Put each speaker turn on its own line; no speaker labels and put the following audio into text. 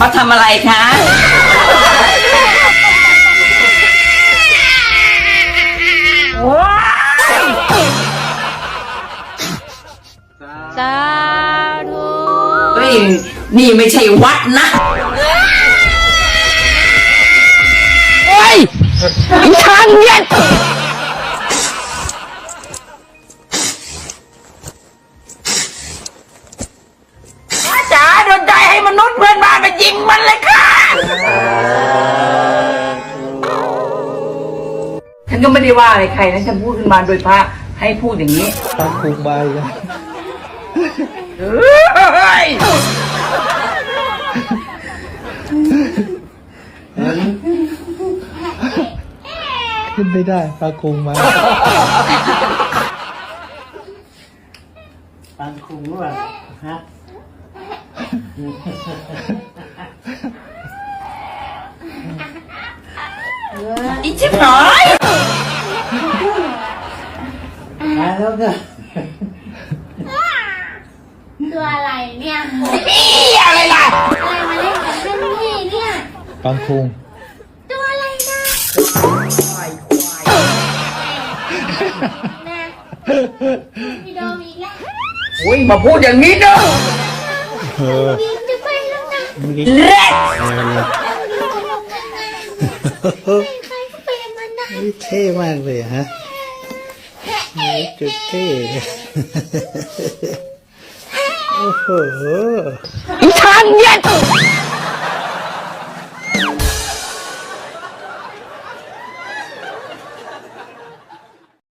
มาทำอะไรคะ
สาธุ
เฮ้ย นี่ไม่ใช่วัดนะ
เฮ้ยอีทางเย็น
ฉันก็ไม่ได้ว่าอะไรใครนะฉันพูดขึ้นมาโดยพระให้พูดอย่างนี้
พระครูบาอีกแล้ว
เฮ้ย
ขึ้นไม่ได้พระครูมา
ปังคุงหรือเปล่าฮะ
อีชิบหาย
มาแล้วก็
ตัวอะไรเนี่ย
อีอะไรล่ะ
อะไรมาเล่นกับเพื่อนพี่เนี่ย
ปังคุง
ตัวอะไรนะแม่พี่โดมอีกแล้ว
โอ้ยมาพูดอย่างนี้เนอะ
เออ
พี่จะไปแล้วนะ
เล็ด
ใครก็เป็นมันนะ
นี่เท่มากเลยฮะนี่จุดเท่โอ้โห
อีทานเย็น